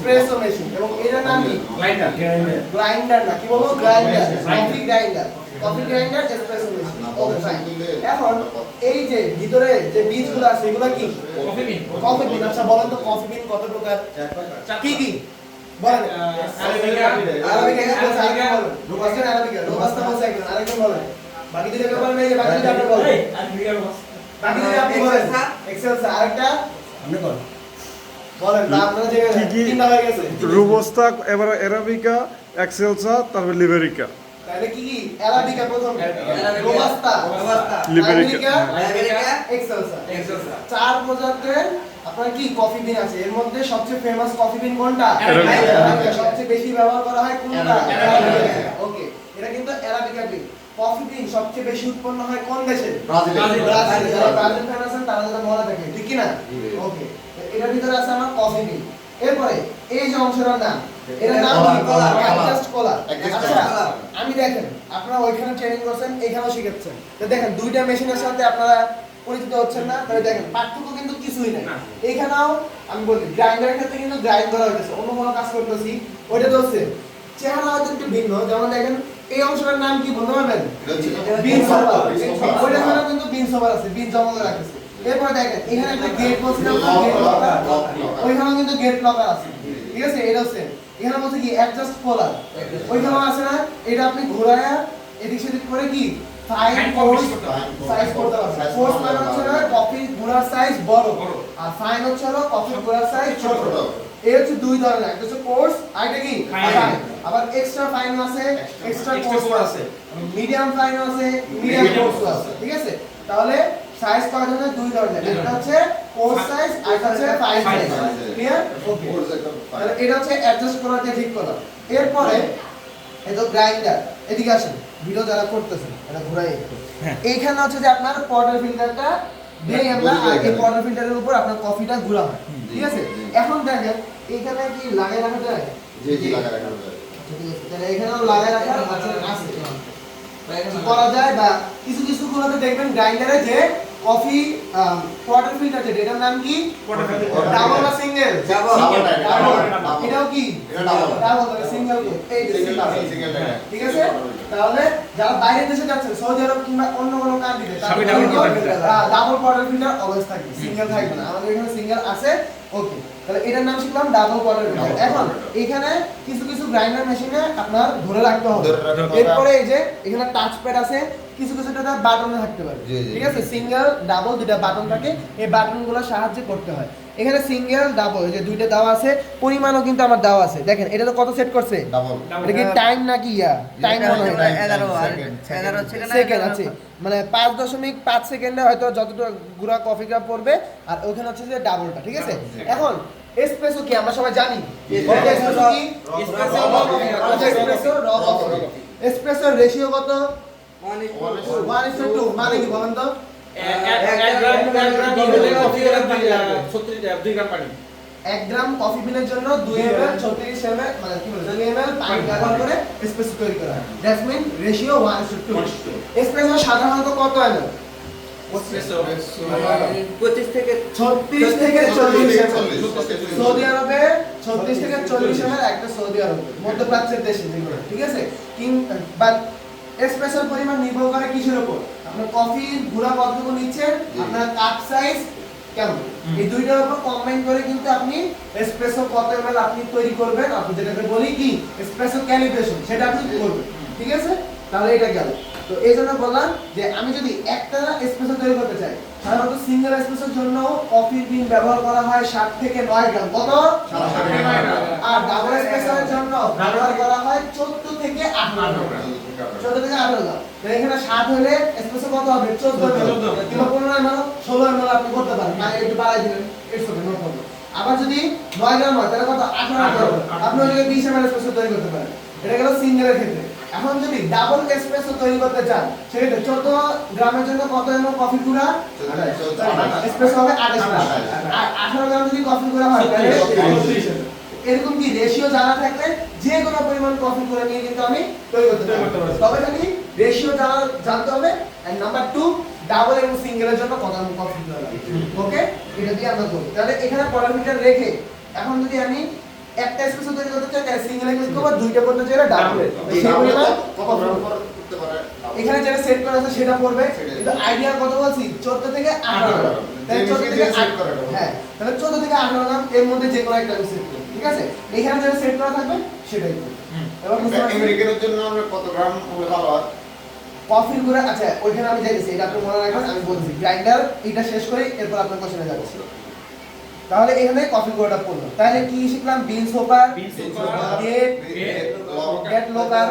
Espresso machine এবং এটার নাম কি? গ্রাইন্ডার গ্রাইন্ডার না কি বলব? Grinder coffee grinder coffee grinder espresso machine okay fine এখন এই যে ভিতরে যে বীজগুলো আছে এগুলো কি? কফি বিন কফি বিন আচ্ছা বলেন তো কফি বিন কত প্রকার? কি কি? বলেন। আরাবিকা আরাবিকা এখানে বলছে আরেকজন বলেন। রোবাস্টা আরাবিকা রোবাস্টা বলছে একজন আরেকজন বলেন। বাকি দুটো ব্যাপার নেই যে বাকি দুটো আপনি বলেন। বাকি দুটো আপনি বলেন। এক্সেলসা আরেকটা? আপনি বলেন। রুবস্তা এবার এরাবিকা এক্সেলসা তারপর লিবেরিকা। তাহলে কি কি? আরাবিকা প্রথম। Robusta liberica. Arabica excelsa. চার প্রজাতির আপনার কি কফি বিন আছে? এর মধ্যে সবচেয়ে ফেমাস কফি বিন কোনটা। সবচেয়ে বেশি ব্যবহার করা হয় কোনটা? ওকে এটা কিন্তু অ্যারাবিকা বিন। কফি বিন সবচেয়ে বেশি উৎপন্ন হয় কোন দেশে? ব্রাজিল। ব্রাজিল। যারা ব্রাজিল ফ্যান আছেন তারা যেটা মনে থাকে ঠিক কি না ওকে। এটার ভিতরে আছে আমার কফি বিন এরপরে এই যে অংশটার নাম এটার নাম কি কলা। অ্যাডজাস্ট কলা আচ্ছা আমি দেখেন আপনারা ওইখানে ট্রেনিং করছেন এখানেও শিখাচ্ছেন তো দেখেন দুইটা মেশিনের সাথে আপনারা পরিচিত হচ্ছেন না তবে দেখেন পার্থক্য কিন্তু কিছুই নাই। এখানেও আমি বলি গ্রাইন্ডারের ক্ষেত্রে কিন্তু গ্রাইন্ড করা হইতেছে অন্য কোনো কাজ করতেছি ওইটা তো হচ্ছে চেহারা হয়তো একটু ভিন্ন যেমন দেখেন এই অংশটার নাম কি বলতে পারবেন বিন সোভার ওইটা কিন্তু বিন সোভার আছে বিন জমা করে রাখতেছে। এরপর দেখেন এখানে একটা গেট বলছিলাম ওইখানেও কিন্তু গেট লকার আছে। ঠিক আছে? এটা হচ্ছে এখানে বলছে কি অ্যাডজাস্ট কলার ওইখানেও আছে না? এটা আপনি ঘোরায়া এদিক সেদিক করে কি। সাইজ করতে পারবেন ফোর্স মানে হচ্ছে না কফি গুঁড়ার সাইজ বড়। বড়। আর ফাইন হচ্ছে হলো কফি গুঁড়ার সাইজ ছোট। ছোট। এই হচ্ছে দুই ধরনের। একটা হচ্ছে কোর্স আর কি। Fine। আবার এক্সট্রা ফাইন আছে এক্সট্রা কোর্স আছে। মিডিয়াম ফাইন আছে মিডিয়াম কোর্স আছে। ঠিক আছে? তাহলে সাইজ কয় ধরনের দুই ধরনের। একটা হচ্ছে কোর্স সাইজ আর একটা হচ্ছে ফাইন সাইজ। ক্লিয়ার ওকে তাহলে এটা হচ্ছে অ্যাডজাস্ট করার যে ঠিক করা এরপরে এই তো গ্রাইন্ডার এদিকে আসেন। ভিডিও যারা করতেছেন এটা ঘুরাই একটু। এইখানে হচ্ছে যে আপনার পটার ফিল্টারটা দেই আমরা আর এই পটার ফিল্টারের উপর আপনার কফিটা গুঁড়া হয় ঠিক আছে? এখন দেখেন এইখানে কি লাগাই রাখা যায় ঠিক আছে তাহলে এখানেও লাগাই রাখা আছে। করা যায়? বা কিছু কিছু গুলোতে দেখবেন গ্রাইন্ডারে যে কফি পটার ফিল্টার যেটা এটার নাম কি? ডাবল বা সিঙ্গেল ডাবল এটাও কি। Double single. ঠিক আছে? তাহলে যারা বাইরের দেশে যাচ্ছেন সৌদি আরব কিংবা অন্য কোনো কান্ট্রিতে। ডাবল পটার ফিল্টার অলওয়েজ থাকবে। সিঙ্গেল থাকবে না। আমাদের এখানে সিঙ্গেল আছে। ওকে তাহলে এটার নাম শিখলাম ডাবল পটার ফিল্টার এখন এখানে কিছু কিছু গ্রাইন্ডার মেশিনে আপনার ধরে রাখতে হবে। ধরে রাখতে হবে। এরপরে এই যে এখানে টাচ প্যাড আছে। কিছু কিছু টাকা বাটনে থাকতে পারে। ঠিক আছে? সিঙ্গেল ডাবল দুটা বাটন থাকে। এই বাটনগুলো সাহায্যে করতে হয়। এখানে সিঙ্গেল ডাবল এই যে দুইটা দেওয়া আছে পরিমাণও কিন্তু আমার দেওয়া আছে। দেখেন এটা তো কত সেট করছে? এটা কি টাইম নাকি ইয়া? টাইম মনে হয়। time, এগারো আর second, এগারো সেকেন্ড সেকেন্ড আছে মানে পাঁচ দশমিক পাঁচ সেকেন্ডে হয়তো যতটুকু গুড়া কফি কাপ পড়বে আর ওখানে হচ্ছে যে ডাবলটা ঠিক আছে? এখন এসপ্রেসো কি? আমরা সবাই জানি। এসপ্রেসো কি? এসপ্রেসো রেশিও কত? ওয়ান ইস টু মানে কি বলেন তো এক গ্রাম কফি বিনের জন্য দুই এমএল ছত্রিশ এমএল মানে কি বলে দুই এমএল পানি ব্যবহার করে এসপ্রেসো তৈরি করা হয় that's mean ratio one is two espresso সাধারণত কত এমএল পঁচিশ থেকে। সৌদি আরবে ছত্রিশ থেকে চল্লিশ এমএল, একটা সৌদি আরবে, মধ্যপ্রাচ্যের দেশে ঠিক আছে কিং বাট এসপ্রেসোর পরিমাণ নির্ভর করে কিসের উপর? আপনার কফি গুঁড়া কতটুকু নিচ্ছেন আপনার কাপ সাইজ কেমন? এই দুইটার উপর কম্বাইন করে কিন্তু আপনি এসপ্রেসো কত এমএল আপনি তৈরি করবেন। আপনি যেটাকে বলি কি এসপ্রেসো ক্যালিব্রেশন সেটা আপনি করবেন? ঠিক আছে? তাহলে এটা গেল। তো এই জন্য বললাম যে আমি যদি একটা এসপ্রেসো তৈরি করতে চাই সাধারণত সিঙ্গেল এসপ্রেসোর জন্য কফির বিন ব্যবহার করা হয় ষাট থেকে নয় গ্রাম। কত? আর ডাবল এসপ্রেসোর জন্য ব্যবহার করা হয় চোদ্দ থেকে আঠারো গ্রাম। চোদ্দ থেকে আঠারো গ্রাম। এখানে ষাট হলে এসপ্রেসো কত হবে? চোদ্দ কিংবা পনেরো ষোলো এমএল আপনি করতে পারেন। মানে একটু বাড়াই দিলেন। ওকে নো প্রবলেম আবার যদি নয় গ্রাম হয় তাহলে কত? আঠারো গ্রাম। আপনি ওইটাকে বিশ এমএল এসপ্রেসো তৈরি করতে পারেন। এটা গেল সিঙ্গেলের ক্ষেত্রে। এখন যদি ডাবল এসপ্রেসো তৈরি করতে চান সেক্ষেত্রে চোদ্দ গ্রামের জন্য কত এমএল কফি গুঁড়া? এসপ্রেসো হবে আঠাশ গ্রাম আর আঠারো গ্রাম যদি কফি গুঁড়া হয় তাহলে এরকম কি রেশিও জানা থাকলে যে কোনো পরিমাণ কফি করে নিয়ে কিন্তু আমি তৈরি করতে পারব। তবে খালি রেশিও জানা জানতে হবে। এন্ড নাম্বার টু ডাবল এবং সিঙ্গেলের জন্য কত কফি করে ওকে এটা দিয়ে আমরা করব তাহলে এখানে পরামিটার রেখে এখন যদি আমি একটা এসপ্রেসো তৈরি করতে চাই সিঙ্গেল ক্লিক করব দুইটা করতে চাইলে ডাবল এখানে যেটা সেট করা আছে সেটা পড়বে। কিন্তু আইডিয়া কত বলছি 14 থেকে 18 18 তাহলে যে 14 machine থেকে দিয়ে set 18 করা হবে। হ্যাঁ তাহলে 14 থেকে 18 গ্রাম এর মধ্যে যে কোনো একটা সেট করব ঠিক আছে? এখানে যেটা সেট করা থাকবে সেটাই আমেরিকানের জন্য আমরা কত গ্রাম হলে ভালো? হয় কফির গুঁড়া আচ্ছা ওইখানে আমি যাইতেছি এটা আপনি মনে রাখবেন আমি বলছি গ্রাইন্ডার এটা শেষ করে এরপর আপনার কোশ্চেনে তাহলে এখানে কফি গুঁড়াটা পড়ল। তাহলে কি শিখলাম? Bean Bean get get locker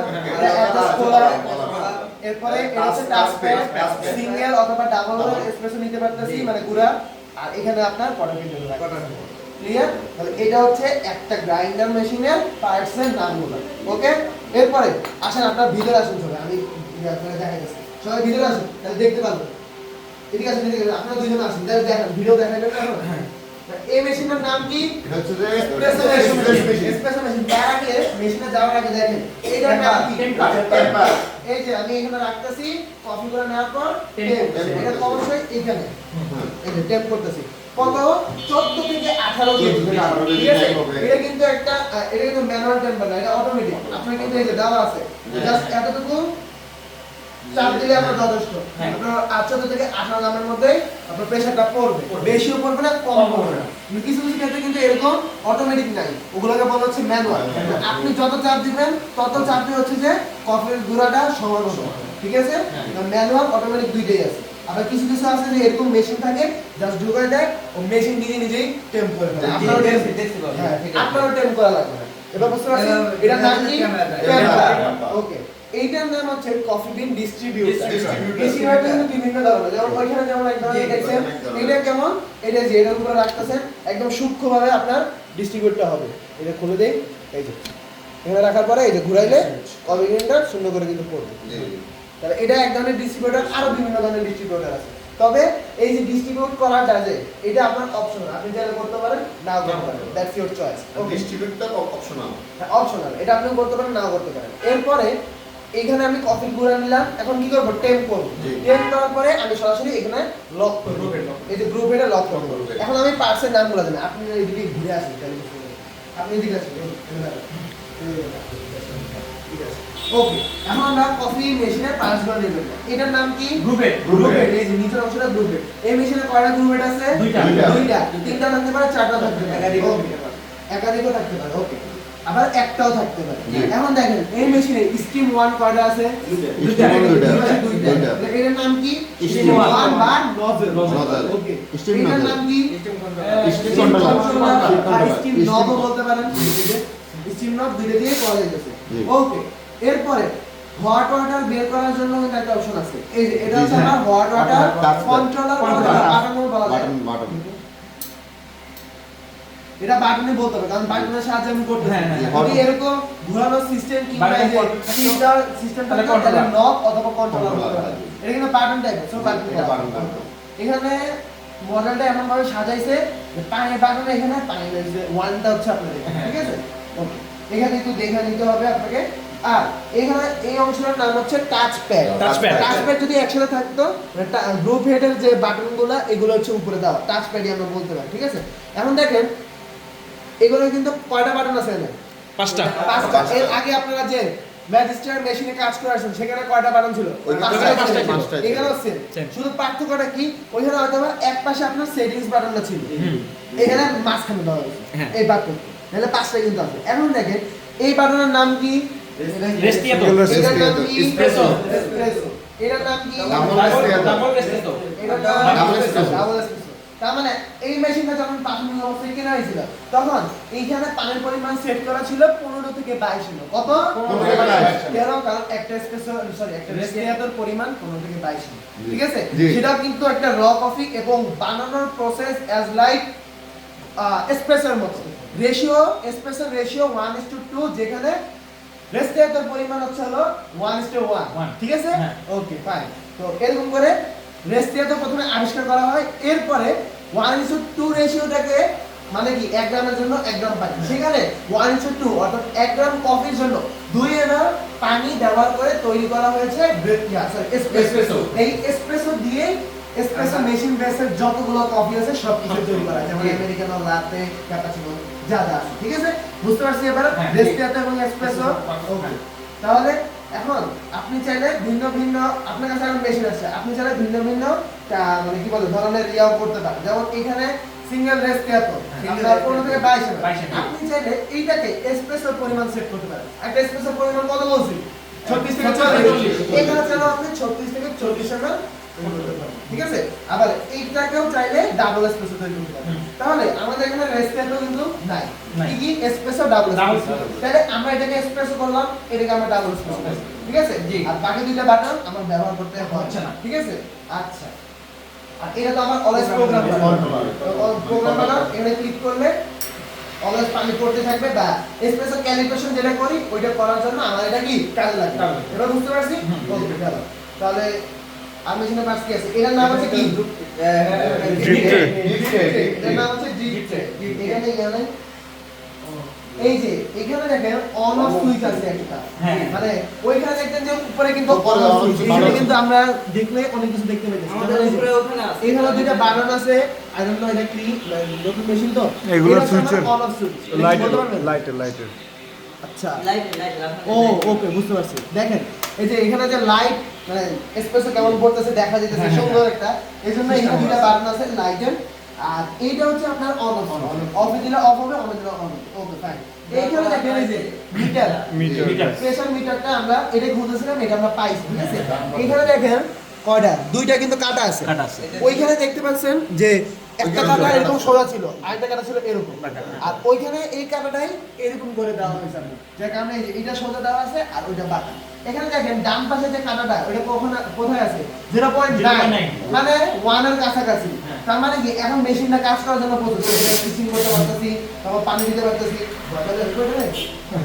এরপরে এটা হচ্ছে সিঙ্গেল অথবা ডাবল নিতে পারতেছি মানে গুঁড়া। আর এখানে আপনার জন্য ক্লিয়ার তাহলে এটা হচ্ছে একটা গ্রাইন্ডার মেশিনের পার্টস এর নামগুলো। ওকে এরপরে আসেন আপনার ভিতরে আসুন সবাই। আমি দেখাই সবাই ভিতরে আসুন তাহলে দেখতে পারবেন। এদিকে আসুন এদিকে। আপনারা দুইজন আসুন। তাহলে দেখেন ভিডিও এখন এই মেশিনের নাম কি? এটা এসপ্রেসো মেশিন এসপ্রেসো মেশিন তার আগে মেশিনে যাওয়ার আগে দেখেন এইটার নাম কি. Temper. এই যে আমি এখানে রাখতেছি কফি করে নেওয়ার পর। এটা অবশ্যই এখানে হ্যাঁ। এই যে টেপ করতেছি। কত? 14 থেকে 18 কেজি ঠিক আছে? এটা কিন্তু একটা এটা কিন্তু ম্যানুয়াল টেম্পার না এটা অটোমেটিক আপনার কিন্তু এই যে দেওয়া আছে। হ্যাঁ। জাস্ট এতটুকু। চাপ দিলে আপনার যথেষ্ট। হ্যাঁ। আপনার 18 থেকে 18 গ্রামের মধ্যে আপনার প্রেসারটা পড়বে। বেশিও পড়বে না কম পড়বে না। কিছু কিছু ক্ষেত্রে কিন্তু এরকম অটোমেটিক নাই। ওগুলোকে বলা হচ্ছে ম্যানুয়াল আপনি যত চাপ দিবেন তত চাপ দিয়ে হচ্ছে যে কফির গুঁড়াটা সমান ঠিক আছে? হ্যাঁ। ম্যানুয়াল অটোমেটিক দুইটাই আছে। আবার কিছু কিছু আছে যে এরকম মেশিন থাকে জাস্ট ঢুকাই দেয় ও মেশিন নিজে নিজেই টেম্প করে ফেলে। আপনারও টেম্প হ্যাঁ করা লাগবে এবার বুঝতে পারছেন? এটা- নাম কি. ওকে এইটার নাম হচ্ছে কফি বিন ডিস্ট্রিবিউটার. ডিস্ট্রিবিউটার কিন্তু বিভিন্ন ধরনের যেমন ওইখানে যেমন এক ধরনের দেখছেন এটা কেমন? এটা যে এটার উপরে রাখতেছেন একদম সূক্ষ্মভাবে আপনার ডিস্ট্রিবিউটটা হবে। এটা খুলে দেই এই যে। এখানে রাখার পরে এই যে ঘুরাইলে কফি বিনটা সুন্দর করে কিন্তু পড়বে। তাহলে এটা এক ধরনের ডিস্ট্রিবিউটর আরও বিভিন্ন ধরনের ডিস্ট্রিবিউটর আছে। তবে এই যে ডিস্ট্রিবিউট করাটা যে এটা আপনার অপশন আপনি চাইলে করতে পারেন নাও করতে পারেন। দ্যাটস ইওর চয়েস ওকে ডিস্ট্রিবিউটটা অপশনাল অপশনাল এটা আপনি করতে পারেন নাও করতে পারেন। এরপরে এখানে আমি কফি গুঁড়া নিলাম এখন কি করব টেম্প করব টেম্প করার পরে আমি সরাসরি এখানে লক করব এই যে গ্রুপ এটা লক করব। এখন আমি পার্সের নামগুলো জানি আপনি এদিকে ঘুরে আসুন তাহলে আপনি এদিকে আসুন ওকে এখন আমরা কফি মেশিনের পার্টসগুলো নেব এটার নাম কি গ্রুপে গ্রুপ এই যে নিচের অংশটা গ্রুপ এই মেশিনে কয়টা গ্রুপ আছে দুইটা। দুইটা তিনটা থাকতে পারে চারটা থাকতে পারে. একাধিকও থাকতে পারে ওকে আবার একটাও থাকতে পারে। এখন দেখেন এই মেশিনে স্টিম ওয়ান কয়টা আছে? এটার নাম কি? Steam wand. বা নজল। ওকে। এটার nozzle. নাম কি? স্টিম. কন্ট্রোলার। স্টিম বলতে পারেন। স্টিম নব দুইটা দিয়ে করা ওকে। এরপরে হট ওয়াটার বের করার জন্য কিন্তু একটা অপশন আছে। এই এটা হচ্ছে আমার hot water controller button button এটা বাটনে বলতে হবে কারণ বাটনের সাহায্যে আমি করতে হ্যাঁ, হ্যাঁ, যদি হ্যাঁ। এরকম ঘোরানোর সিস্টেম কিংবা Button এই যে সিস্টার সিস্টেম তাহলে তাহলে controller। নব অথবা কন্ট্রোলার Controller, বলতে হয় হ্যাঁ। এটা কিন্তু বাটন টাইপের সব বাটন এখানে মডেলটা এমন ভাবে সাজাইছে যে পায়ে বাটন এখানে পায়ে রয়েছে ওয়ানটা হচ্ছে এখানে, হ্যাঁ। ঠিক আছে? ওকে এখানে একটু দেখে নিতে হবে আপনাকে। আর এখানে এই অংশটার নাম হচ্ছে টাচ প্যাড. টাচ প্যাড যদি একসাথে থাকতো গ্রুপ হেডের যে বাটনগুলো এগুলো হচ্ছে উপরে দেওয়া। টাচ প্যাডই আমরা বলতে পারি ঠিক আছে? এখন দেখেন এগুলো কিন্তু কয়টা বাটন আছে এখানে পাঁচটা। পাঁচটা। এর আগে আপনারা যে ম্যাজিস্টার মেশিনে কাজ করে আসেন সেখানে কয়টা বাটন ছিল। এখানেও সেম শুধু পার্থক্যটা কি? ওইখানে হয়তো বা এক পাশে আপনার সেটিংস বাটনটা ছিল। এখানে মাঝখানে দেওয়া হয়েছে। হ্যাঁ। এই বাটন তাহলে পাঁচটা কিন্তু আছে। এখন দেখেন এই বাটনের নাম কি. এটার নাম কি। এটার নাম কি? Double Restiato. ডাবল রেস্টেটো তার মানে এই মেশিনটা যখন প্রাথমিক অবস্থায় কেনা হয়েছিল তখন এইখানে পানির পরিমাণ সেট করা ছিল পনেরো থেকে বাইশ ছিল কত। কেন? কারণ একটা এসপ্রেসো সরি একটা রেস্টিয়াতর পরিমাণ পনেরো থেকে বাইশ ঠিক আছে? জি। সেটাও কিন্তু একটা র কফি এবং বানানোর প্রসেস অ্যাজ লাইক এসপ্রেসোর মতো। Ratio এসপ্রেসোর ratio one is two two যেখানে রেস্টিয়াতর পরিমাণ হচ্ছে হলো ওয়ান ইস টু ওয়ান. ঠিক আছে? হ্যাঁ। ওকে ফাইন তো এরকম করে রেস্টিয়াতো প্রথমে আবিষ্কার করা হয় এরপরে ওয়ান ইস টু রেশিওটাকে মানে কি এক গ্রামের জন্য এক গ্রাম পানি। সেখানে ওয়ান ইস টু অর্থাৎ এক গ্রাম কফির জন্য দুই এম পানি ব্যবহার করে তৈরি করা হয়েছে এসপ্রেসো এই এসপ্রেসো দিয়ে এসপ্রেসো মেশিন বেসের যতগুলো কফি আছে সব কিছু তৈরি করা যেমন আমেরিকানো লাতে ক্যাপাচিনো যা যা আছে, ঠিক আছে? বুঝতে পারছি এবার? রেস্টিয়াতো এবং এসপ্রেসো ওকে তাহলে এখন আপনি চাইলে ভিন্ন ভিন্ন আপনার কাছে এখন মেশিন আছে আপনি চাইলে ভিন্ন ভিন্ন মানে কি বলে ধরনের ইয়াও করতে পারেন। যেমন এখানে সিঙ্গেল রেস্টিয়াতো আপনার পনেরো থেকে বাইশ হবে 22 হবে। আপনি চাইলে এইটাকে এসপ্রেসোর পরিমাণ সেট করতে পারেন। একটা এসপ্রেসোর পরিমাণ কত বলছি? ছত্রিশ থেকে 36 থেকে চল্লিশ। 40 এখানে আপনি ছত্রিশ থেকে চল্লিশ এমএল ঠিক আছে? আবার এইটাকেও চাইলে ডাবল এসপ্রেসো তৈরি করতে হুম। তাহলে আমাদের এখানে রেস্টিয়াতো কিন্তু নাই। কি কি? Espresso double espresso। তাহলে আমরা এটাকে এসপ্রেসো করলাম এটাকে আমরা ডাবল করলাম। ঠিক আছে? জি। আর বাকি দুইটা বাটন আমার ব্যবহার করতে হচ্ছে না। ঠিক আছে? আচ্ছা। আর এটা তো আমার অলওয়েজ প্রোগ্রাম প্রোগ্রাম বানাও এখানে ক্লিক করলে অলওয়েজ পানি পড়তে থাকবে বা এসপ্রেসো ক্যালিব্রেশন যেটা করি ওইটা করার জন্য আমার এটা কি? কাজে লাগে এবার বুঝতে পারছি? হুম। ওকে তাহলে আমি এখানে পাস কি আছে? এটার নাম হচ্ছে কি? এটার নাম ড্রিপ এখানে এখানে এই যে এখানে দেখেন অন অফ সুইচ আছে একটা। হ্যাঁ। মানে ওইখানে দেখতেন যে উপরে কিন্তু অন অফ সুইচ। এখানে কিন্তু আমরা দেখলে অনেক কিছু দেখতে পাইতেছি আমাদের উপরে ওখানে আছে। এখানে দুইটা বাটন আছে। আই ডোন্ট নো এটা কি নতুন মেশিন তো? এগুলো সুইচের অন অফ সুইচ। লাইটের লাইটের লাইটের আচ্ছা। লাইট লাইট ও ওকে বুঝতে পারছি। দেখেন এই যে এখানে যে লাইট মানে এসপ্রেসো কেমন পড়তেছে দেখা যাইতেছে হ্যাঁ, সুন্দর একটা। এই জন্য এখানে দুইটা বাটন আছে লাইটের আর এইটা হচ্ছে আপনার অন অফ অফ দিলে অফ হবে অন দিলে অন ওকে ফাইন এইখানে দেখেন এই যে মিটার মিটার। প্রেসার মিটারটা আমরা এটা খুঁজেছিলাম এটা আমরা পাইছি ঠিক আছে? এইখানে দেখেন কয়টা? দুইটা কিন্তু কাটা আছে। ওইখানে দেখতে পাচ্ছেন যে একটা কাটা এরকম সোজা ছিল আরেকটা কাটা ছিল এরকম। আর ওইখানে এই কাটাটাই এরকম করে দেওয়া হয়েছে যার কারণে এটা সোজা দেওয়া আছে আর ওইটা বাঁকা। এখানে দেখেন ডান পাশে যে কাটাটা ওটা কখন কোথায় আছে? জিরো পয়েন্ট 0.9 মানে ওয়ানের কাছাকাছি। হ্যাঁ। তার মানে কি এখন মেশিনটা কাজ করার জন্য প্রস্তুত। স্টিচিং করতে পারতেছি তারপর পানি দিতে পারতেছি।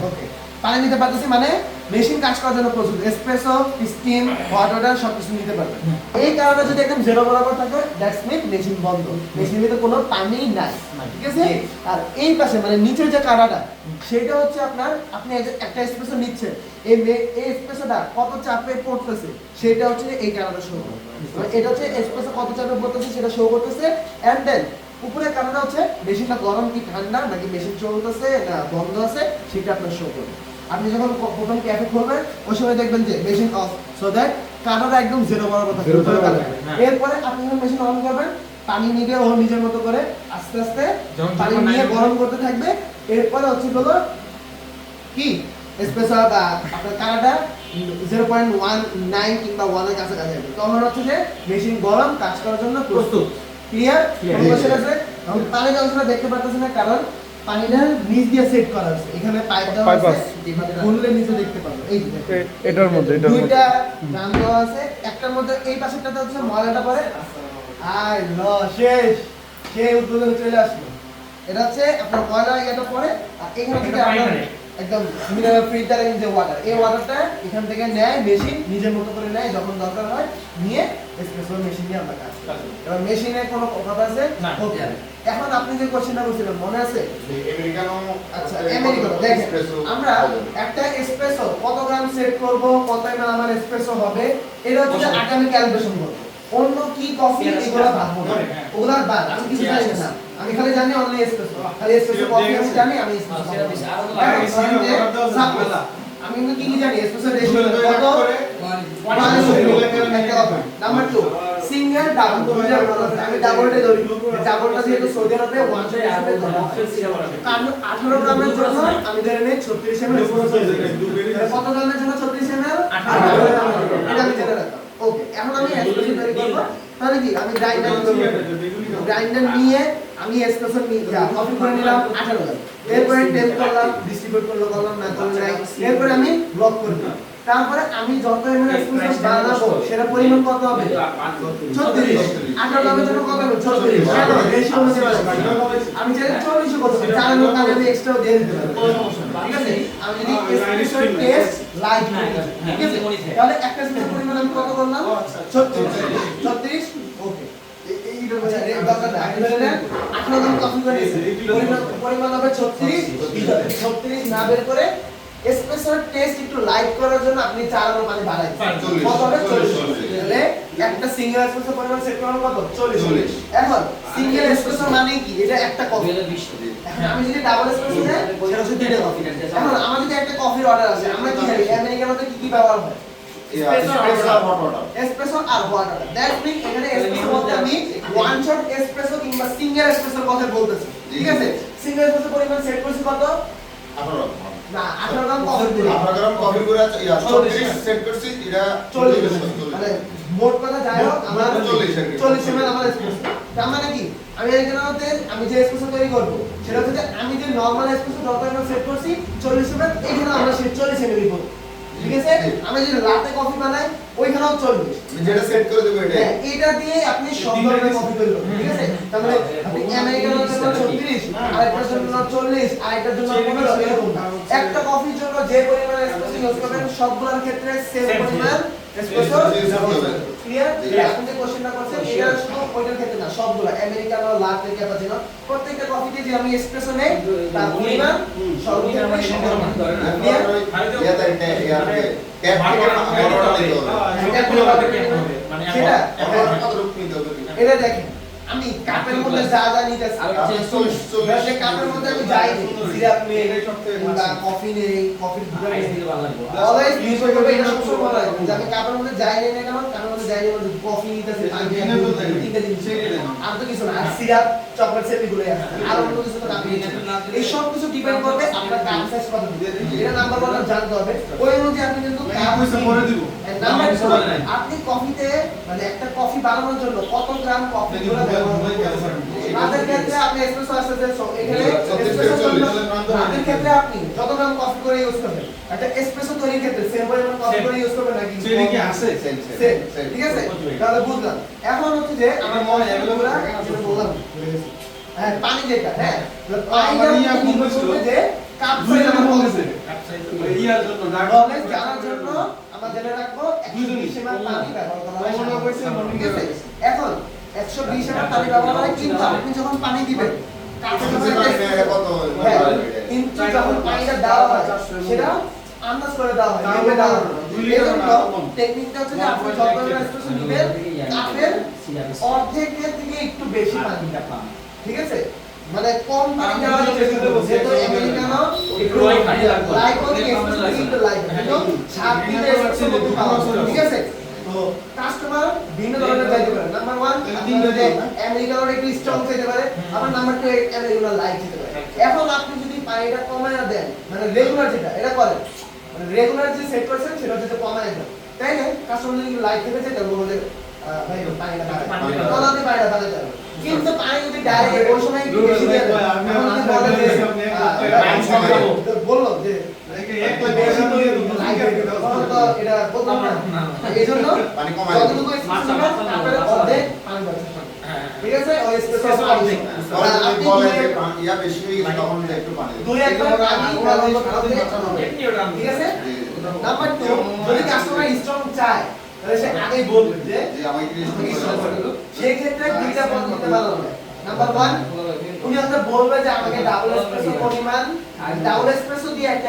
ওকে পানি দিতে পারতেছি মানে মেশিন কাজ করার জন্য প্রস্তুত। এসপ্রেসো স্টিম হট ওয়াটার সব কিছু নিতে পারবে এই কারণে যদি একদম জিরো বরাবর থাকে দ্যাটস মিন মেশিন বন্ধ। মেশিনের ভিতরে কোনো পানি নাই। নাই। ঠিক আছে? আর এই পাশে মানে নিচের যে কাটাটা সেটা হচ্ছে আপনার আপনি একটা এসপ্রেসো নিচ্ছেন। এই মে- এই এসপ্রেসোটা কত চাপে পড়তেছে সেটা হচ্ছে এই কাটাটা শো করে এটা হচ্ছে এসপ্রেসো কত চাপে পড়তেছে সেটা শো করতেছে। এন্ড দেন উপরে কাটাটা হচ্ছে মেশিনটা গরম কি ঠান্ডা নাকি মেশিন চলতেছে না বন্ধ আছে সেটা আপনার শো করবে। আপনি যখন প্রথম ক্যাফে খুলবেন ওই সময় দেখবেন যে মেশিন অফ সো দ্যাট কাটাটা একদম জিরো কাটা। হ্যাঁ। এরপরে আপনি যখন মেশিন অন করবেন পানি নিবে ও নিজের মতো করে আস্তে আস্তে পানি নিয়ে গরম করতে থাকবে এরপরে হচ্ছে হলো কি? স্পেশাল বা আপনার Canada zero point one nine কিংবা ওয়ানের কাছাকাছি তখন হচ্ছে যে মেশিন গরম কাজ করার জন্য প্রস্তুত। ক্লিয়ার দেখতে পাচ্ছেন না কারণ পানিটা নিচ দিয়ে সেট করা আছে এখানে পাইপ দেওয়া আছে। নিচে দেখতে পারবে। এই এটার মধ্যে এটার মধ্যে। দুইটা গান দেওয়া আছে। একটার মধ্যে এই পাশেরটাতে হচ্ছে ময়লাটা পরে আই ল শেষ। সেই উদ্বোধন চলে আসলো। এটা হচ্ছে আপনার ময়লা ইয়েটা পরে আর এখান থেকে আপনার একদম মিনারেল ফিল্টারিং যে ওয়াটার এই ওয়াটারটা এখান থেকে নেয় মেশিন নিজের মতো করে নেয় যখন দরকার হয় নিয়ে এসপ্রেসো মেশিন দিয়ে আমরা কাজ করি। এবার মেশিনে কোনো কথা আছে? ওকে এখন আপনি যে কোশ্চেনটা বলছিলেন মনে আছে? আমেরিকানো আচ্ছা আমেরিকানো দেখেন আমরা একটা এসপ্রেসো কত গ্রাম সেট করব কত এমএল আমার এসপ্রেসো হবে এটা হচ্ছে যে আগে আমি ক্যালকুলেশন করব। অন্য কি কফি এগুলো ভাববো হ্যাঁ। বাদ আমি কিছু জানি না। আমি খালি জানি অনলি খালি আমি জানি কিন্তু কি কি জানি? এসপ্রেসো রেশিও কত? Number two single double. আমি ডাবলটা ধরি। ডাবলটা যেহেতু সৌদি আরবে ওয়ান কারণ আঠারো গ্রামের জন্য আমি ধরে নিই ছত্রিশ এম কত গ্রামের জন্য ছত্রিশ এম এল এটা আমি জেনে রাখলাম। ওকে এখন আমি এসপ্রেসো তৈরি করব। তাহলে কি? আমি গ্রাইন্ডার গ্রাইন্ডার নিয়ে আমি এসপ্রেসো কফি করে নিলাম আঠারো গ্রাম এরপরে টেপ করলাম ডিস্ট্রিবিউট করল করলাম না করলাম নাই এরপরে আমি ব্লক করে দিলাম তারপরে আমি যত এমএল এসপ্রেসো বানাবো সেটা পরিমাণ কত হবে ছত্রিশ আঠারো গ্রামের জন্য কত হবে ছত্রিশ কেন রেশিও অনুযায়ী আমি চাইলে চল্লিশও করতে পারি চালানোর কারণে আমি এক্সট্রা দিয়ে দিতে পারি কোনো সমস্যা ঠিক আছে আমি যদি এসপ্রেসো টেস্ট লাইট ঠিক আছে তাহলে একটা স্পেস পরিমাণ আমি কত করলাম ছত্রিশ ছত্রিশ ওকে এইটার মধ্যে রে- দরকার নাই আমি ধরে নেন আঠারো গ্রাম কফি করে পরিমাণ পরিমাণ হবে ছত্রিশ ছত্রিশ না বের করে এসপ্রেসোর টেস্ট একটু লাইট করার জন্য আপনি চার আলো পানি বাড়াই কত হবে? চল্লিশ, 40 চল্লিশ। তাহলে একটা সিঙ্গেল এসপ্রেসো পরিমাণ সেট করার কত চল্লিশ। এখন সিঙ্গেল এসপ্রেসো মানে কি? এটা একটা কফি। এখন আমি যদি ডাবল এসপ্রেসো নেই সেটা হচ্ছে দুইটা কফি। এখন আমার যদি একটা কফির অর্ডার আছে আমরা কি জানি আমেরিকানোতে কি কি ব্যবহার হয়? আর দ্যাট মিন এখানে এসপ্রেসো বলতে আমি ওয়ান শট এসপ্রেসো কিংবা সিঙ্গেল এসপ্রেসোর কথা বলতেছি ঠিক আছে? সিঙ্গেল এসপ্রেসো পরিমাণ সেট করছি কত? আঠারো। না 18 গ্রাম কফি দিলাম আঠারো গ্রাম কফি গুঁড়া আছে, চল্লিশ। চল্লিশ set করছি, এটা চল্লিশ। চল্লিশ। মানে মোট কথা যাই হোক আমার এমএল এসপ্রেসো তার মানে কি? আমি এখানে আমি যে এসপ্রেসো তৈরি করব সেটা হচ্ছে আমি যে নরমাল এসপ্রেসো যত এমএল সেট করছি চল্লিশ এমএল এখানে আমরা সে চল্লিশ এমএল দিব ঠিক আছে? আমি যদি লাতে কফি বানাই ওইখানেও চল্লিশ যেটা সেট করে দেবো এটা হ্যাঁ, এটা দিয়ে আপনি সব ধরনের কফি করবেন ঠিক আছে? তাহলে মানে আপনি আমেরিকানোর জন্য 36 আরেকটার জন্য 40 আরেকটার জন্য 15 এরকম একটা কফির জন্য যে পরিমাণ এসপ্রেসো ইউজ করবেন সবগুলোর ক্ষেত্রে সেম পরিমাণ প্রত্যেকটা কফিতে যে আমি এসপ্রেসো নেই তার পরিমাণ সমান? এটা দেখেন আমি কাপের মধ্যে যা যা নিতে। সে কাপের মধ্যে আমি যাই সিরাপ নেই কফি নেই কফির গুঁড়ো নেই। অলওয়েজ ইউজ করবে এটা সবসময় রাখবেন যে আমি কাপের মধ্যে যাই নেই না কেন কাপের মধ্যে যাই নেই কফি নিতেছে আর তো কিছু না আর সিরাপ চকলেট সেট এগুলো আছে আর অন্য কিছু তো কাপে এই সব কিছু ডিপেন্ড করবে আপনার কাপ সাইজ কত এটা নাম্বার ওয়ান জানতে হবে। ওই অনুযায়ী আপনি কিন্তু কাপ নাম্বার টু আপনি কফিতে মানে একটা কফি বানানোর জন্য কত গ্রাম কফি গুলো ব্যবহার করবেন? তাদের ক্ষেত্রে আপনি এসপ্রেসো আসছে এখানে তাদের ক্ষেত্রে আপনি যত গ্রাম কফি করে ইউজ করবেন একটা এসপ্রেসো তৈরির ক্ষেত্রে সেম পরিমাণ কফি করে ইউজ করবেন নাকি same, Same, same. ঠিক আছে? তাহলে বুঝলাম। এখন হচ্ছে যে আমার মনে available যেটা বললাম। হ্যাঁ পানি যেটা হ্যাঁ। পানিটা আমার আপনি ভুল নির্ভর হয়েছিল। করবে যে কাপ সাইজ জনের আমার ভুল কত হয়েছে। ইয়ার জন্য জানার জন্য আমরা জেনে রাখব 120 ml পানি ব্যবহার করা হয়। কমলা কইছে, মর্নিং ঠিক আছে? এখন 120 ml পানি ব্যবহার কিন্তু আপনি যখন পানি দিবেন কাপে কত? হ্যাঁ, যখন পানিটা দেওয়া হয় সেটা আন্দাজ করে দেওয়া হয় ভেবে দেওয়া হয় এজন্য না, টেকনিকটা হচ্ছে যে আপনি যত পরিমাণ espresso দিবেন কাপের অর্ধেকের থেকে একটু বেশি পানি। ঠিক আছে? মানে কম পানি দেওয়া চেষ্টা করব, আমেরিকানো একটু। লাইট করে একটু লাইট কিন্তু espresso করতে ভালো ঠিক আছে তো কাস্টমার ভিন্ন ধরনের চাইতে পারে নাম্বার ওয়ান আমেরিকানোর একটু স্ট্রং চাইতে পারে আবার নাম্বার টু আমেরিকানোর লাইট চাইতে পারে। এখন আপনি যদি পানিটা কমায় দেন মানে রেগুলার যেটা এটা করেন। মানে রেগুলার যে সেট করছেন সেটা হচ্ছে কমায় দেন। তাই না? কাস্টমার যদি লাইট থেকে তাহলে বলব যে ভাই পানিটা পানি বাড়ায়। কমাতে পানিটা কিন্তু পানি যদি ডাইরেক্ট ওই সময় একটু বেশি দিয়ে দেন আমি এখন যদি আপনার বলে যে আপনি আহ, একটা লাইট কম কমাবো, তো বলল যে এটা বলতাম না এই জন্য পানি কমায় তারপরে অর্ধেক পানি বাড়ছে। ঠিক আছে? ওই আপনি বলে যে পানি- ইয়া বেশি হয়ে গেছে, তখন একটু পানি দুই একবার পানি ব্যবহার করতে হবে। ঠিক আছে? নাম্বার টু যদি কাস্টমার স্ট্রং চায় তাহলে সে আগেই বলবে যে আমাকে। সেই ক্ষেত্রে দুইটা বানানো হয় নাম্বার ওয়ান উনি আপনার বলবে যে আমাকে ডাবল এসপ্রেসো পরিমাণ ডাবল এসপ্রেসো দিয়ে একটা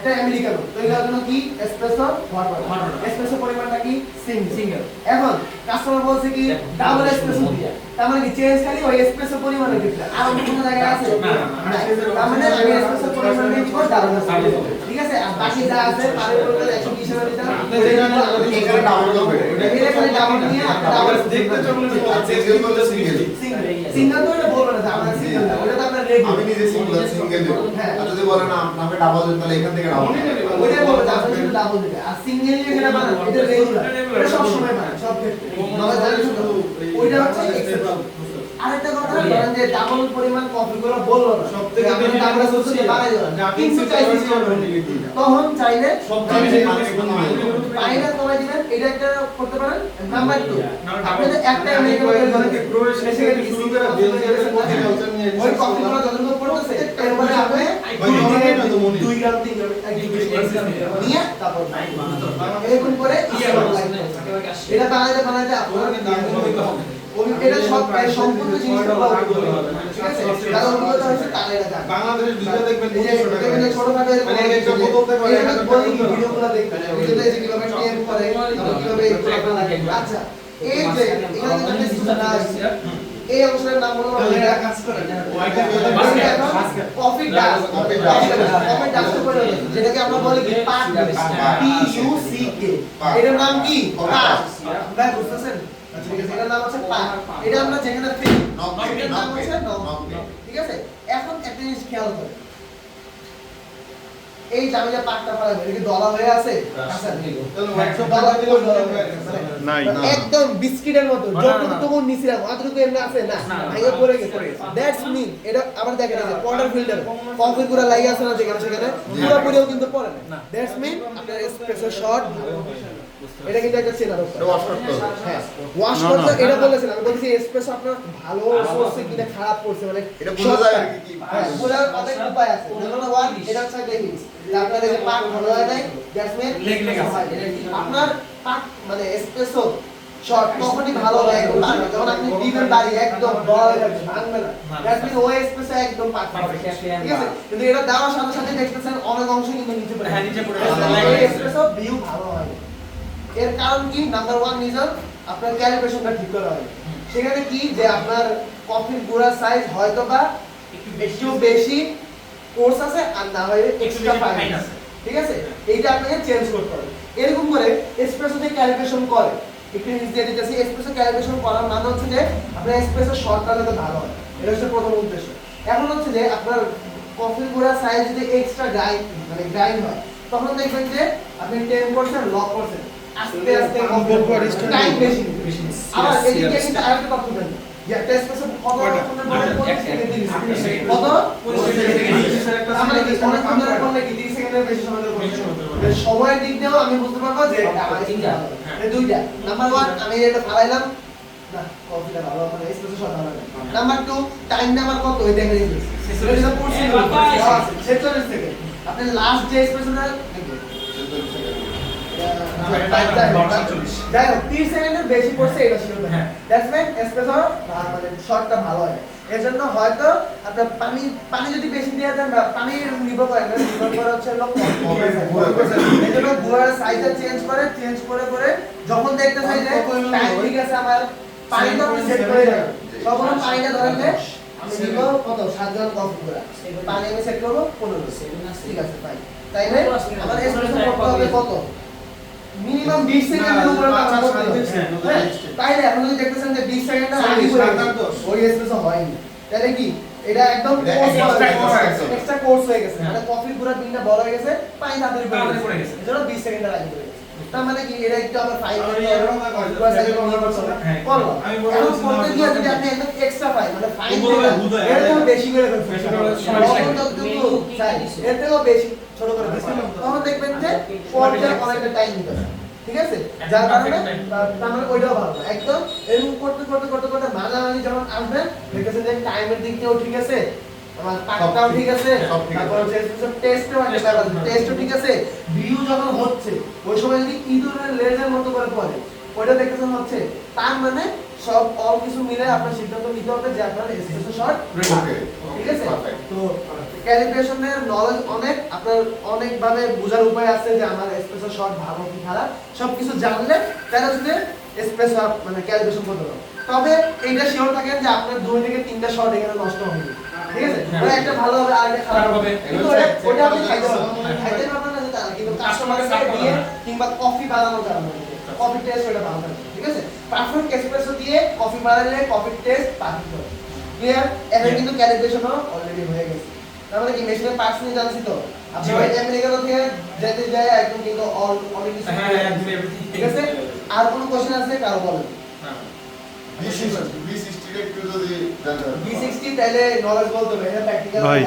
আছে একটা আমেরিকানো। তো তৈরি করার জন্য কি? এসপ্রেসো হট ওয়াটার এসপ্রেসো পরিমাণটা কি? Single Single। এখন কাস্টমার বলছে কি ডাবল এসপ্রেসো দিয়া। তার মানে কি চেঞ্জ খালি ওই এসপ্রেসো পরিমাণের ক্ষেত্রে আর অন্য কোনো জায়গায় আছে? না, না। তার মানে আমি এসপ্রেসো পরিমাণ দিয়ে দিব ডাবল এসপ্রেসো ঠিক আছে? আর বাকি যা আছে পানির পরিমাণ 120 এর দিতাম এখানে ডাবল এটা খালি ডাবল নিয়ে ডাবল দেখতে আর সিঙ্গেল করলে সিঙ্গেল সিঙ্গেল সিঙ্গেল তো বলব না আমরা সিঙ্গেল ওটা তো আপনার রেগুলার আমি নিজে সিঙ্গেল সিঙ্গেল দেবো। আর যদি বলেন আপনাকে ডাবল দেন তাহলে এখান থেকে ডাবল ওইটাই বলব যে আপনি ডাবল দিবে আর সিঙ্গেল নিয়ে বানান এটা রেগুলার এটা সব সময় বানান সব ক্ষেত্রে। নলে জানেন শুধু। ওইটা হচ্ছে আরেকটা কথা ধরেন যে ডাবল পরিমাণ কফি গুলো বলল না। সব থেকে বেশি ডাবল difference হচ্ছে হচ্ছে বানাই দেবেন যে আপনি কিন্তু চাইছি তখন চাইলে বেশি কমাই দিবেন এটা একটা করতে পারেন। নাম্বার টু আপনি তো একটা শুরু করে ওই পড়তেছে এরপরে আপনি দুই গ্রাম তিন গ্রাম নিয়ে তারপর এরকম করে এটা বানাইতে বানাইতে আপনার এটা সব এই সম্পূর্ণ জিনিসটা। ঠিক আছে? যারা অভিজ্ঞতা হয়েছে তারা এটা জানে। বাংলাদেশের ভিডিও দেখবেন দেখবেন ছোটখাটো মানে একটা বোতল থেকে এই বলি ভিডিওগুলো দেখবেন। ভিডিওতে যে কীভাবে টেপ করে কীভাবে। আচ্ছা এই যে এখানে যে একটা আছে, এই অংশের নাম হলো কফি ডাস্ট কফি ডাস্ট যেটাকে আমরা বলি কি পাট পি ইউ সি কে এটার নাম কি পাট ভাই বুঝতেছেন আচ্ছা ঠিক আছে এটার নাম হচ্ছে পাট এটা আমরা যেখানে ফেলি এটার নাম হচ্ছে নকবে নকবে। ঠিক আছে এখন একটা জিনিস খেয়াল করে এই জামিলে পাঁচটা পাটটা এটা কি দলা হয়ে আছে আচ্ছা হয়ে। হয়ে। একদম বিস্কিটের মতো যতটুকু যতটুকু নিচে রাখো অতটুকু এমনি আছে না ভাইয়া পড়ে গেছে দ্যাটস মিন এটা আবার দেখেন এই যে ফিল্ডার কফি পুরো লাগি আছে না যেখানে সেখানে পুরো পুরো কিন্তু পড়ে না না। দ্যাটস মিন আপনার এসপ্রেসো শট এটা কিন্তু একটা চেনার উপায় ওয়াশ করতে হবে। হ্যাঁ ওয়াশ করতে এটা বলেছিলাম আমি বলছি এসপ্রেসো আপনার ভালো পড়ছে কিনা খারাপ পড়ছে মানে এটা বোঝা যায় কি কি হ্যাঁ, বোঝার অনেক উপায় আছে। নাম্বার ওয়ান এটা হচ্ছে আপনার এই পাক ভালো হয় নাই দ্যাটস মিন লেগ লেগ আছে। আপনার পাক মানে এসপ্রেসো শর্ট তখনই ভালো হয় যখন আপনি দিবেন বাড়ি একদম বড় হয়ে যাবে ভাঙবে না। দ্যাটস মিন ওই এসপ্রেসো একদম পারফেক্ট ঠিক আছে? কিন্তু এটা দেওয়ার সাথে সাথে দেখতেছেন অনেক অংশ কিন্তু নিচে পড়ে হ্যাঁ, নিচে পড়ে ভিউ ভালো হয়। এর কারণ কি? নাম্বার ওয়ান রিজন আপনার ক্যালিব্রেশনটা ঠিক করা হয় সেখানে কি? যে আপনার কফির গুঁড়ার সাইজ হয়তো বা একটু বেশি। কোর্স আছে আর না হয় এক্সট্রা ফাইন আছে। ঠিক আছে? এইটা আপনাকে চেঞ্জ করতে হবে। এরকম করে এসপ্রেসোতে ক্যালিব্রেশন করে। একটু হিন্স দিয়ে দিতেছি। এসপ্রেসো ক্যালিব্রেশন করার মানে হচ্ছে যে আপনার এসপ্রেসো শর্ট রানে তো ভালো হয়। এটা হচ্ছে প্রথম উদ্দেশ্য। এখন হচ্ছে যে আপনার কফির গুঁড়ার সাইজ যদি এক্সট্রা গ্রাইন্ড মানে গ্রাইন্ড হয় তখন দেখবেন যে আপনি টেন পার্সেন্ট লক করছেন আস্তে আস্তে টাইম বেশি নেবে। আবার এদিকে কিন্তু আরেকটা তথ্য দেন একটা কত রকমের বলে পঁচিশ থেকে কত আমরা কি অনেক ধরে করলে কি 30 সেকেন্ডের বেশি সময় ধরে করতে হবে? সময়ের দিক দিয়েও আমি বুঝতে পারব যে এটা আমার তিনটা। দুইটা। নাম্বার 1 আমি এটা ফালাইলাম। না কফিটা ভালো মানে এসপ্রেসো শট ভালো নাম্বার 2 টাইম নাম্বার কত? ওই দেখে নিয়েছি। সেটা পড়ছি আপনি লাস্ট যে এসপ্রেসোটা যাই হোক 30 সেকেন্ডের বেশি পড়ছে এটা ছিল হ্যাঁ। দ্যাটস মিন মানে শটটা ভালো হয়। এর জন্য হয়তো আপনার পানি পানি যদি বেশি দিয়ে দেন পানি নির্ভর করে না নির্ভর করে হচ্ছে এই জন্য গুয়ার সাইজটা চেঞ্জ করে চেঞ্জ করে করে যখন দেখতে চাই যে টাইম ঠিক আছে আমার পানি তো আপনি সেট করে দেবেন। তখন পানিটা ধরেন যে আমি কত? সাত জন কফি করে। পানি আমি সেট করব পনেরো। ঠিক আছে ফাইন তাই না আমার এসপ্রেসো করতে হবে কত? মিনিমাম 20 সেকেন্ডের উপরে কাজ করতে হবে। হ্যাঁ, না আপনি যদি দেখতেছেন যে 20 সেকেন্ডে আগে আট, দশ। ওই এসপ্রেসো হয়নি তাহলে কি এটা একদম কোর্স হয়ে। এক্সট্রা কোর্স হয়ে গেছে হ্যাঁ। মানে কফি পুরো দিনটা বড় হয়ে গেছে পানি তাড়াতাড়ি পড়ে গেছে এটা গেছে। এজন্য 20 সেকেন্ডের আগে তার মানে কি এটা একটু আমার না করি, সেকেন্ড আমরা করছি না। হ্যাঁ। করল আমি এখন বলছি না, করতে গিয়ে যদি আপনি একদম এক্সট্রা পাই মানে এর থেকে হ্যাঁ। বেশি করে এর থেকেও বেশি ছোট করে দিচ্ছি। তখন দেখবেন যে পর্যায়ে অনেকটা টাইম নিতে ঠিক আছে? যার কারণে তার- মানে ওইটাও ভালো না। একদম এরকম করতে করতে করতে করতে মাঝামাঝি যখন আসবেন দেখতেছেন যে টাইমের দিক দিয়েও ঠিক আছে। পাকটাও ঠিক। আছে সব ঠিক আছে। তারপর হচ্ছে টেস্টও একটা টেস্টও ঠিক আছে ভিউ যখন হচ্ছে ওই সময় যদি ইঁদুরের লেজের মতো করে পড়ে ওইটা দেখতেছেন হচ্ছে তার মানে সব অল কিছু মিলে আপনার সিদ্ধান্ত নিতে হবে যে আপনার এসপ্রেসো শট ঠিক আছে? তো ক্যালিব্রেশনের নলেজ অনেক আপনার অনেক ভাবে বোঝার উপায় আছে যে আমার এসপ্রেসো শট ভালো কি খারাপ। সবকিছু জানলে এসপ্রেসো মানে ক্যালিব্রেশন করতে পারবে। তবে এইটা শিওর থাকেন যে আপনার দুই থেকে তিনটা শট এখানে নষ্ট হবে ঠিক আছে? হ্যাঁ। ওটা একটা ভালো হবে আর একটা খারাপ খারাপ হবে। হবে। ওটা- ওটা আপনি খাইতে খাইতে পারবেন না যেটা কিন্তু কাস্টমারকে কাস্টমারকে দিয়ে কিংবা কফি বানানোর কারণে। কফি টেস্ট ওটা ভালো থাকবে ঠিক আছে? পারফেক্ট এসপ্রেসো দিয়ে কফি বানালে কফি টেস্ট পারফেক্ট হবে ক্লিয়ার এখন কিন্তু ক্যালিব্রেশনও অলরেডি হয়ে গেছে। তার মানে কি মেশিনের পার্টস নিয়ে জানছি তো? আপনি ভাই। আমেরিকা থেকে যেতে যায় একদম কিন্তু অল অলরেডি হ্যাঁ, ঠিক আছে? আর কোনো কোশ্চেন আছে কারও বলেন? হ্যাঁ। ভাই।